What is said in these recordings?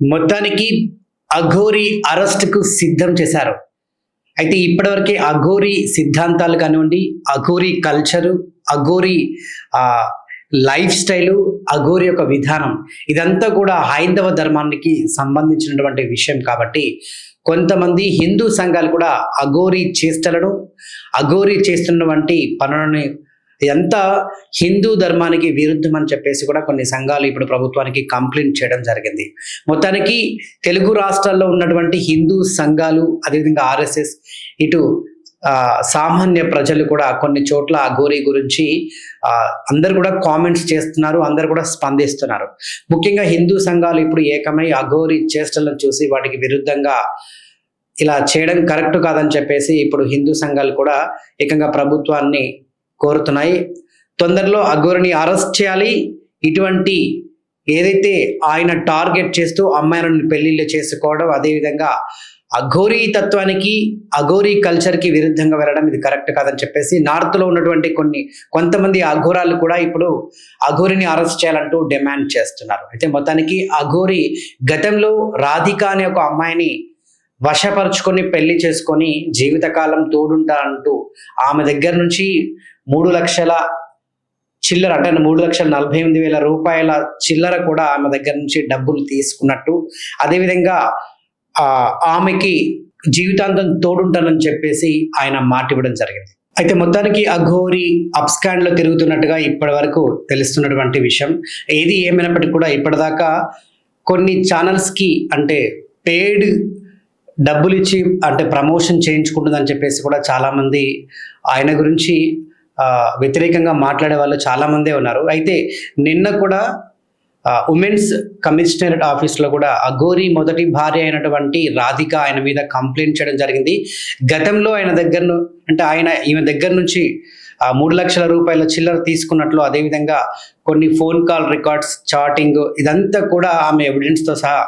మొత్తానికి అఘోరి అరెస్ట్కు సిద్ధం చేశారు. అయితే ఇప్పటివరకే అఘోరి సిద్ధాంతాలు కానివ్వండి Aghori culture Aghori life style Aghori యొక్క విధానం ఇదంతా కూడా హైందవ ధర్మానికి సంబంధించినటువంటి విషయం కాబట్టి కొంతమంది హిందూ సంఘాలు కూడా అఘోరి చేష్టలను అఘోరి చేస్తున్నటువంటి పనులని ఇదంతా హిందూ ధర్మానికి విరుద్ధం అని చెప్పేసి కూడా కొన్ని సంఘాలు ఇప్పుడు ప్రభుత్వానికి కంప్లైంట్ చేయడం జరిగింది. మొత్తానికి తెలుగు రాష్ట్రాల్లో ఉన్నటువంటి హిందూ సంఘాలు అదేవిధంగా ఆర్ఎస్ఎస్ ఇటు సామాన్య ప్రజలు కూడా కొన్ని చోట్ల ఆ గోరీ గురించి అందరు కూడా కామెంట్స్ చేస్తున్నారు అందరు కూడా స్పందిస్తున్నారు. ముఖ్యంగా హిందూ సంఘాలు ఇప్పుడు ఏకమై అఘోరి చేష్టలను చూసి వాటికి విరుద్ధంగా ఇలా చేయడం కరెక్ట్ కాదని చెప్పేసి ఇప్పుడు హిందూ సంఘాలు కూడా ఏకంగా ప్రభుత్వాన్ని కోరుతున్నాయి. తొందరలో అఘోరిని అరెస్ట్ చేయాలి. ఇటువంటి ఏదైతే ఆయన టార్గెట్ చేస్తూ అమ్మాయిలను పెళ్ళిళ్ళు చేసుకోవడం అదేవిధంగా అఘోరీ తత్వానికి అఘోరీ కల్చర్కి విరుద్ధంగా వెళ్ళడం ఇది కరెక్ట్ కాదని చెప్పేసి నార్త్లో ఉన్నటువంటి కొన్ని కొంతమంది అఘోరాలు కూడా ఇప్పుడు అఘోరిని అరెస్ట్ చేయాలంటూ డిమాండ్ చేస్తున్నారు. అయితే మొత్తానికి అఘోరి గతంలో రాధిక అనే ఒక అమ్మాయిని వశపరుచుకొని పెళ్ళి చేసుకొని జీవితకాలం తోడుంటా అంటూ ఆమె దగ్గర నుంచి మూడు లక్షల చిల్లర అంటే మూడు లక్షల నలభై ఎనిమిది వేల రూపాయల చిల్లర కూడా ఆమె దగ్గర నుంచి డబ్బులు తీసుకున్నట్టు. అదేవిధంగా ఆమెకి జీవితాంతం తోడుంటానని చెప్పేసి ఆయన మాట ఇవ్వడం జరిగింది. అయితే మొత్తానికి అఘోరి అప్స్కాండ్లో తిరుగుతున్నట్టుగా ఇప్పటి వరకు తెలుస్తున్నటువంటి విషయం. ఏది ఏమైనప్పటికీ కూడా ఇప్పటిదాకా కొన్ని ఛానల్స్కి అంటే పెయిడ్ డబ్బులు ఇచ్చి అంటే ప్రమోషన్ చేయించుకుంటుందని చెప్పేసి కూడా చాలామంది ఆయన గురించి వ్యతిరేకంగా మాట్లాడే వాళ్ళు చాలామందే ఉన్నారు. అయితే నిన్న కూడా ఉమెన్స్ కమిషనరేట్ ఆఫీస్లో కూడా అఘోరి మొదటి భార్య అయినటువంటి రాధిక ఆయన మీద కంప్లైంట్ చేయడం జరిగింది. గతంలో ఆయన దగ్గర అంటే ఆయన ఈమె దగ్గర నుంచి ఆ, మూడు లక్షల రూపాయల చిల్లర తీసుకున్నట్లు అదేవిధంగా కొన్ని ఫోన్ కాల్ రికార్డ్స్ చాటింగ్ ఇదంతా కూడా ఆమె ఎవిడెన్స్తో సహా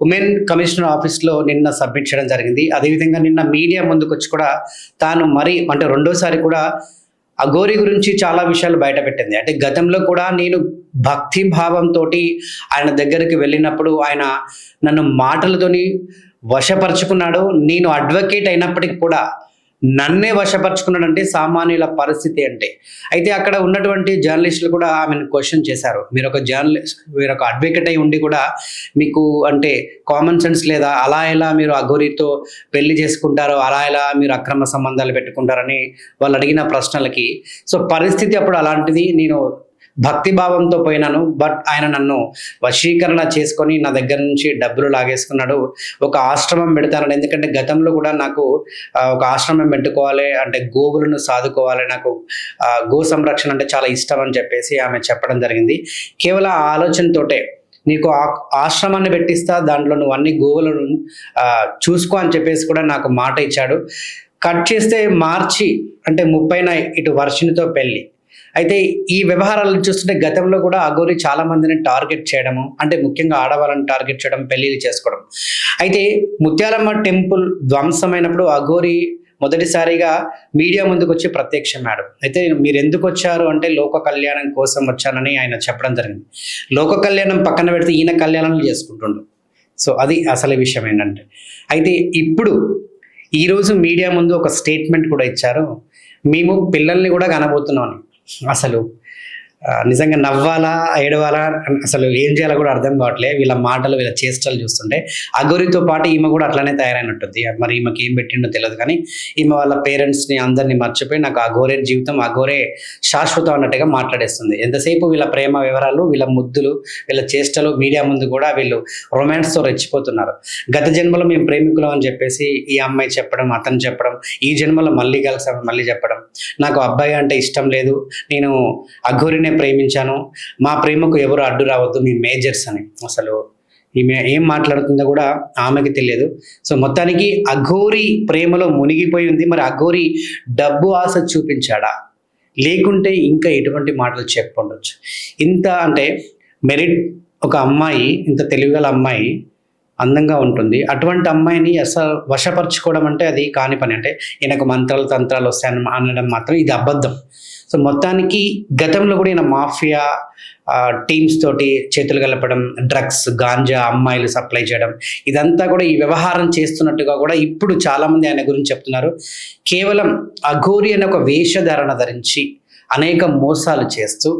ఉమెన్ కమిషనర్ ఆఫీస్లో నిన్న సబ్మిట్ చేయడం జరిగింది. అదేవిధంగా నిన్న మీడియా ముందుకు వచ్చి కూడా తాను మరి అంటే రెండోసారి కూడా అఘోరి గురించి చాలా విషయాలు బయట పెట్టింది. అంటే గతంలో కూడా నేను భక్తి భావంతో ఆయన దగ్గరికి వెళ్ళినప్పుడు ఆయన నన్ను మాటలతోని వశపరుచుకున్నాడు. నేను అడ్వకేట్ అయినప్పటికీ కూడా నన్నే వశపరుచుకున్నాడంటే సామాన్యుల పరిస్థితి అంటే. అయితే అక్కడ ఉన్నటువంటి జర్నలిస్టులు కూడా ఆమెను క్వశ్చన్ చేశారు. మీరు ఒక జర్నలిస్ట్ మీరు ఒక అడ్వకేట్ అయి ఉండి కూడా మీకు అంటే కామన్ సెన్స్ లేదా అలా ఎలా మీరు అఘోరితో పెళ్ళి చేసుకుంటారో అలా ఎలా మీరు అక్రమ సంబంధాలు పెట్టుకుంటారని వాళ్ళు అడిగిన ప్రశ్నలకి. సో పరిస్థితి అప్పుడు అలాంటిది. నేను భక్తి భావంతో పోయినాను బట్ ఆయన నన్ను వశీకరణ చేసుకొని నా దగ్గర నుంచి డబ్బులు లాగేసుకున్నాడు. ఒక ఆశ్రమం పెడతానని ఎందుకంటే గతంలో కూడా నాకు ఒక ఆశ్రమం పెట్టుకోవాలి అంటే గోవులను సాదుకోవాలి నాకు గో సంరక్షణ అంటే చాలా ఇష్టం అని చెప్పేసి ఆమె చెప్పడం జరిగింది. కేవలం ఆ ఆలోచనతోటే నీకు ఆ- ఆశ్రమాన్ని పెట్టిస్తా దాంట్లో నువ్వు అన్ని గోవులను చూసుకో అని చెప్పేసి కూడా నాకు మాట ఇచ్చాడు. కట్ చేస్తే మార్చి అంటే ముప్పైన ఇటు వర్షినితో పెళ్ళి. అయితే ఈ వ్యవహారాలను చూస్తుంటే గతంలో కూడా అఘోరి చాలా మందిని టార్గెట్ చేయడము అంటే ముఖ్యంగా ఆడవాళ్ళని టార్గెట్ చేయడం పెళ్ళిళ్ళు చేసుకోవడం. అయితే ముత్యాలమ్మ టెంపుల్ ధ్వంసమైనప్పుడు అఘోరి మొదటిసారిగా మీడియా ముందుకు వచ్చి ప్రత్యక్షమాడు అయితే మీరు ఎందుకు వచ్చారు అంటే లోక కళ్యాణం కోసం వచ్చానని ఆయన చెప్పడం జరిగింది. లోక కళ్యాణం పక్కన పెడితే ఈయన కళ్యాణాలు చేసుకుంటుండు. సో అది అసలు విషయం ఏంటంటే అయితే ఇప్పుడు ఈరోజు మీడియా ముందు ఒక స్టేట్మెంట్ కూడా ఇచ్చారు. మేము పిల్లల్ని కూడా కనబోతున్నాం అని. అసలు ఆ, నిజంగా నవ్వాలా ఏడవాలా అసలు ఏం చేయాలో కూడా అర్థం కావట్లే. వీళ్ళ మాటలు వీళ్ళ చేష్టలు చూస్తుంటే అగోరితో పాటు ఈమె కూడా అట్లానే తయారైనట్టుంది. మరి ఈమెకి ఏం పెట్టిండో తెలియదు కానీ ఈమె వాళ్ళ పేరెంట్స్ని అందరినీ మర్చిపోయి నాకు అఘోరే జీవితం అఘోరే శాశ్వతం అన్నట్టుగా మాట్లాడేస్తుంది. ఎంతసేపు వీళ్ళ ప్రేమ వివరాలు వీళ్ళ ముద్దులు వీళ్ళ చేష్టలు మీడియా ముందు కూడా వీళ్ళు రొమాన్స్తో రెచ్చిపోతున్నారు. గత జన్మలో మేము ప్రేమికులం అని చెప్పేసి ఈ అమ్మాయి చెప్పడం అతను చెప్పడం ఈ జన్మలో మళ్ళీ కలిసాము మళ్ళీ చెప్పడం నాకు అబ్బాయి అంటే ఇష్టం లేదు. నేను అఘోరిని ప్రేమించాను. మా ప్రేమకు ఎవరు అడ్డు రావద్దు మీ మేజర్స్ అని. అసలు ఈమె ఏం మాట్లాడుతుందో కూడా ఆమెకి తెలియదు. సో మొత్తానికి అఘోరి ప్రేమలో మునిగిపోయి ఉంది. మరి అఘోరి డబ్బు ఆశ చూపించాడా? లేకుంటే ఇంకా ఎటువంటి మాటలు చెప్పుండొచ్చు ఇంత అంటే మెరిట్ ఒక అమ్మాయి ఇంత తెలివిగల అమ్మాయి అందంగా ఉంటుంది. అటువంటి అమ్మాయిని అసలు వశపరుచుకోవడం అంటే అది కాని పని. అంటే ఈయనకు మంత్రాలు తంత్రాలు వస్తాయని అనడం మాత్రం ఇది అబద్ధం. సో మొత్తానికి గతంలో కూడా ఈయన మాఫియా టీమ్స్ తోటి చేతులు కలపడం డ్రగ్స్ గాంజా అమ్మాయిలు సప్లై చేయడం ఇదంతా కూడా ఈ వ్యవహారం చేస్తున్నట్టుగా కూడా ఇప్పుడు చాలామంది ఆయన గురించి చెప్తున్నారు. కేవలం అఘోరి అనే ఒక వేషధారణ ధరించి అనేక మోసాలు చేస్తూ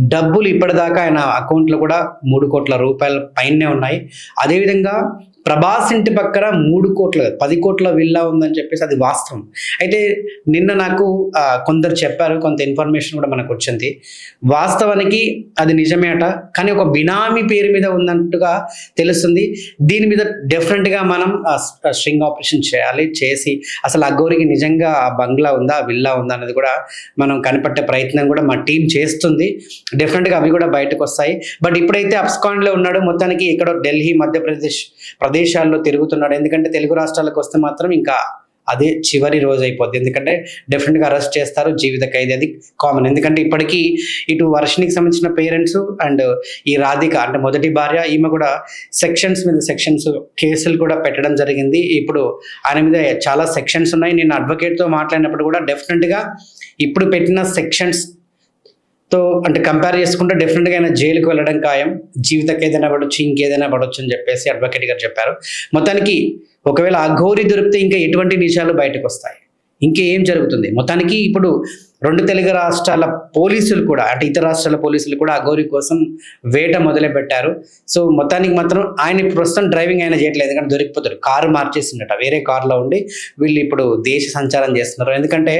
డబ్బులు ఇప్పటిదాకా ఆయన అకౌంట్లో కూడా మూడు కోట్ల రూపాయల పైనే ఉన్నాయి. అదేవిధంగా ప్రభాస్ ఇంటి పక్కన మూడు కోట్ల పది కోట్ల విల్లా ఉందని చెప్పేసి అది వాస్తవం. అయితే నిన్న నాకు కొందరు చెప్పారు కొంత ఇన్ఫర్మేషన్ కూడా మనకు వచ్చింది. వాస్తవానికి అది నిజమేట కానీ ఒక బినామీ పేరు మీద ఉన్నట్టుగా తెలుస్తుంది. దీని మీద డెఫినెట్గా మనం స్ట్రింగ్ ఆపరేషన్ చేయాలి చేసి అసలు అగోరికి నిజంగా ఆ బంగ్లా ఉందా విల్లా ఉందా అనేది కూడా మనం కనిపెట్టే ప్రయత్నం కూడా మా టీం చేస్తుంది. డెఫినెట్గా అవి కూడా బయటకు వస్తాయి. బట్ ఇప్పుడైతే అప్స్కాండ్లో ఉన్నాడు మొత్తానికి ఎక్కడో ఢిల్లీ మధ్యప్రదేశ్ ప్రదేశాల్లో తిరుగుతున్నాడు. ఎందుకంటే తెలుగు రాష్ట్రాలకు వస్తే మాత్రం ఇంకా అదే చివరి రోజు అయిపోద్ది. ఎందుకంటే డెఫినెట్గా అరెస్ట్ చేస్తారు. జీవిత ఖైదీ అది కామన్ ఎందుకంటే ఇప్పటికీ ఇటు వర్షినికి సంబంధించిన పేరెంట్స్ అండ్ ఈ రాధిక అంటే మొదటి భార్య ఈమె కూడా సెక్షన్స్ మీద సెక్షన్స్ కేసులు కూడా పెట్టడం జరిగింది. ఇప్పుడు ఆయన మీద చాలా సెక్షన్స్ ఉన్నాయి. నేను అడ్వకేట్తో మాట్లాడినప్పుడు కూడా డెఫినెట్గా ఇప్పుడు పెట్టిన సెక్షన్స్ తో అంటే కంపేర్ చేసుకుంటే డెఫినెట్గా ఆయన జైలుకు వెళ్ళడం ఖాయం. జీవితకి ఏదైనా పడవచ్చు ఇంకేదైనా పడవచ్చు అని చెప్పేసి అడ్వకేట్ గారు చెప్పారు. మొత్తానికి ఒకవేళ ఆ ఘోరి దొరికితే ఇంకా ఎటువంటి నిజాలు బయటకు వస్తాయి? ఇంకేం జరుగుతుంది? మొత్తానికి ఇప్పుడు రెండు తెలుగు రాష్ట్రాల పోలీసులు కూడా అంటే ఇతర రాష్ట్రాల పోలీసులు కూడా ఆ గౌరి కోసం వేట మొదలుపెట్టారు సో మొత్తానికి మాత్రం ఆయన ప్రస్తుతం డ్రైవింగ్ ఆయన చేయట్లేదు. ఎందుకంటే దొరికిపోతారు కారు మార్చేసిండట. వేరే కారులో ఉండి వీళ్ళు ఇప్పుడు దేశ సంచారం చేస్తున్నారు. ఎందుకంటే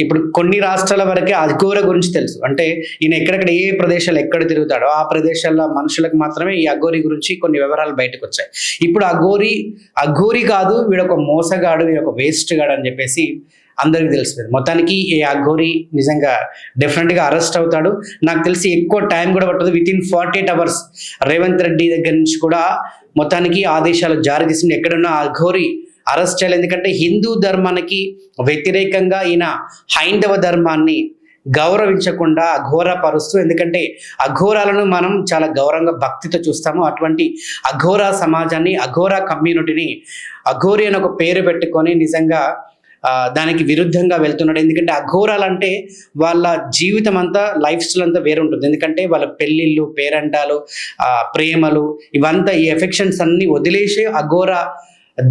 ఇప్పుడు కొన్ని రాష్ట్రాల వరకే అఘోర గురించి తెలుసు. అంటే ఈయన ఎక్కడెక్కడ ఏ ప్రదేశాలు ఎక్కడ తిరుగుతాడో ఆ ప్రదేశాల్లో మనుషులకు మాత్రమే ఈ అఘోరి గురించి కొన్ని వివరాలు బయటకు వచ్చాయి ఇప్పుడు అఘోరి అఘోరి కాదు వీడొక మోసగాడు వీడొక వేస్ట్ గాడు అని చెప్పేసి అందరికీ తెలిసిపోయింది. మొత్తానికి ఈ అఘోరి నిజంగా డెఫినెట్గా అరెస్ట్ అవుతాడు. నాకు తెలిసి ఎక్కువ టైం కూడా పట్టదు. Within forty eight hours Revanth Reddy దగ్గర నుంచి కూడా మొత్తానికి ఆదేశాలు జారీ చేసింది. ఎక్కడున్న అఘోరి అరెస్ట్ చేయాలి. ఎందుకంటే హిందూ ధర్మానికి వ్యతిరేకంగా ఈయన హైందవ ధర్మాన్ని గౌరవించకుండా అఘోరపరుస్తూ ఎందుకంటే అఘోరాలను మనం చాలా గౌరవంగా భక్తితో చూస్తాము. అటువంటి అఘోర సమాజాన్ని అఘోర కమ్యూనిటీని అఘోరి అని ఒక పేరు పెట్టుకొని నిజంగా దానికి విరుద్ధంగా వెళ్తున్నాడు. ఎందుకంటే అఘోరాలంటే వాళ్ళ జీవితం అంతా లైఫ్ స్టైల్ అంతా వేరు ఉంటుంది ఎందుకంటే వాళ్ళ పెళ్ళిళ్ళు పేరంటాలు ప్రేమలు ఇవంతా ఈ ఎఫెక్షన్స్ అన్నీ వదిలేసి అఘోర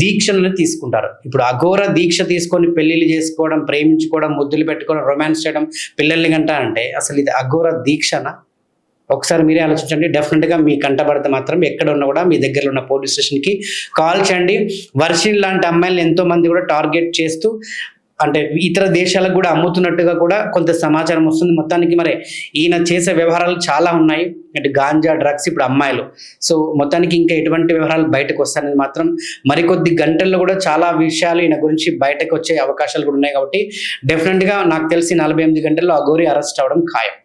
దీక్షలను తీసుకుంటారు. ఇప్పుడు అఘోర దీక్ష తీసుకొని పెళ్ళిళ్ళు చేసుకోవడం ప్రేమించుకోవడం ముద్దులు పెట్టుకోవడం రొమాన్స్ చేయడం పిల్లల్ని గంట అంటే అసలు ఇది అఘోర దీక్షనా? ఒకసారి మీరే ఆలోచించండి. డెఫినెట్గా మీ కంటపడితే మాత్రం ఎక్కడ ఉన్నా కూడా మీ దగ్గరలో ఉన్న పోలీస్ స్టేషన్కి కాల్ చేయండి. వర్షిన్ లాంటి అమ్మాయిలు ఎంతోమంది కూడా టార్గెట్ చేస్తూ అంటే ఇతర దేశాలకు కూడా అమ్ముతున్నట్టుగా కూడా కొంత సమాచారం వస్తుంది. మొత్తానికి మరి ఈయన చేసే వ్యవహారాలు చాలా ఉన్నాయి. అంటే గాంజా డ్రగ్స్ ఇప్పుడు అమ్మాయిలు. సో మొత్తానికి ఇంకా ఎటువంటి వ్యవహారాలు బయటకు వస్తాయనేది మాత్రం మరికొద్ది గంటల్లో కూడా చాలా విషయాలు ఈయన గురించి బయటకు వచ్చే అవకాశాలు కూడా ఉన్నాయి కాబట్టి డెఫినెట్గా నాకు తెలిసి నలభై ఎనిమిది గంటల్లో అగోరి అరెస్ట్ అవ్వడం ఖాయం.